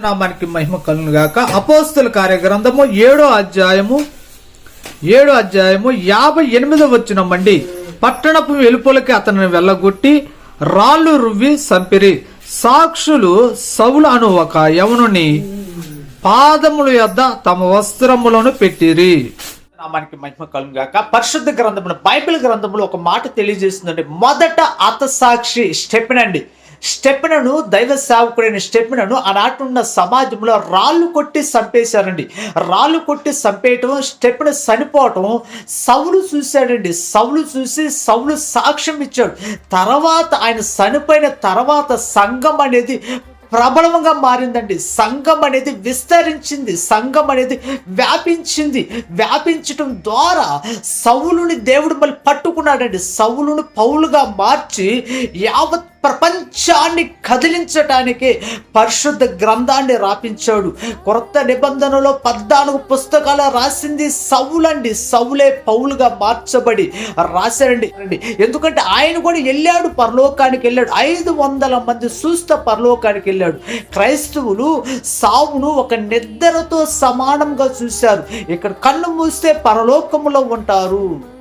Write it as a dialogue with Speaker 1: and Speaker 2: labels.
Speaker 1: నామానికి మహిమ కలును గాక. అపోస్తుల కార్యగ్రంథము ఏడో అధ్యాయము ఏడో అధ్యాయము యాభై ఎనిమిదో వచ్చినమండి పట్టణపు వెలుపలకి అతనిని వెళ్ళగొట్టి రాళ్ళు రువ్వి సంపిరి. సాక్షులు సౌలు అను ఒక యవనుని పాదముల యొద్ద తమ వస్త్రములను పెట్టిరి. నామానికి మహిమ కలుగు గాక. పరిశుద్ధ గ్రంథములు బైబిల్ గ్రంథములో ఒక మాట తెలియజేస్తుందండి. మొదట అతసాక్షి సాక్షి అండి. స్టెప్నను దైవ సేవకుడైన స్టెప్నను ఆనాటున్న సమాజంలో రాళ్ళు కొట్టి చంపేశారండి. రాళ్ళు కొట్టి చంపేయటం స్టెప్న చనిపోవటం సవులు చూశాడండి. సవులు చూసి సవులు సాక్ష్యం ఇచ్చాడు. తర్వాత ఆయన చనిపోయిన తర్వాత సంఘం అనేది ప్రబలంగా మారిందండి. సంఘం అనేది విస్తరించింది. సంఘం అనేది వ్యాపించింది. వ్యాపించటం ద్వారా సౌలుని దేవుడు మళ్ళీ పట్టుకున్నాడండి. సౌలుని పౌలుగా మార్చి యావత్ ప్రపంచాన్ని కదిలించటానికి పరిశుద్ధ గ్రంథాన్ని రాపించాడు. కొత్త నిబంధనలో పద్నాలుగు పుస్తకాలు రాసింది సౌలండి. సౌలే పౌలుగా మార్చబడి రాశారండి రండి. ఎందుకంటే ఆయన కూడా వెళ్ళాడు పరలోకానికి వెళ్ళాడు. ఐదు వందల మంది చూస్త పరలోకానికి వెళ్ళాడు. క్రైస్తవులు సావును ఒక నిద్రతో సమానంగా చూశారు. ఇక్కడ కన్ను మూస్తే పరలోకములో ఉంటారు.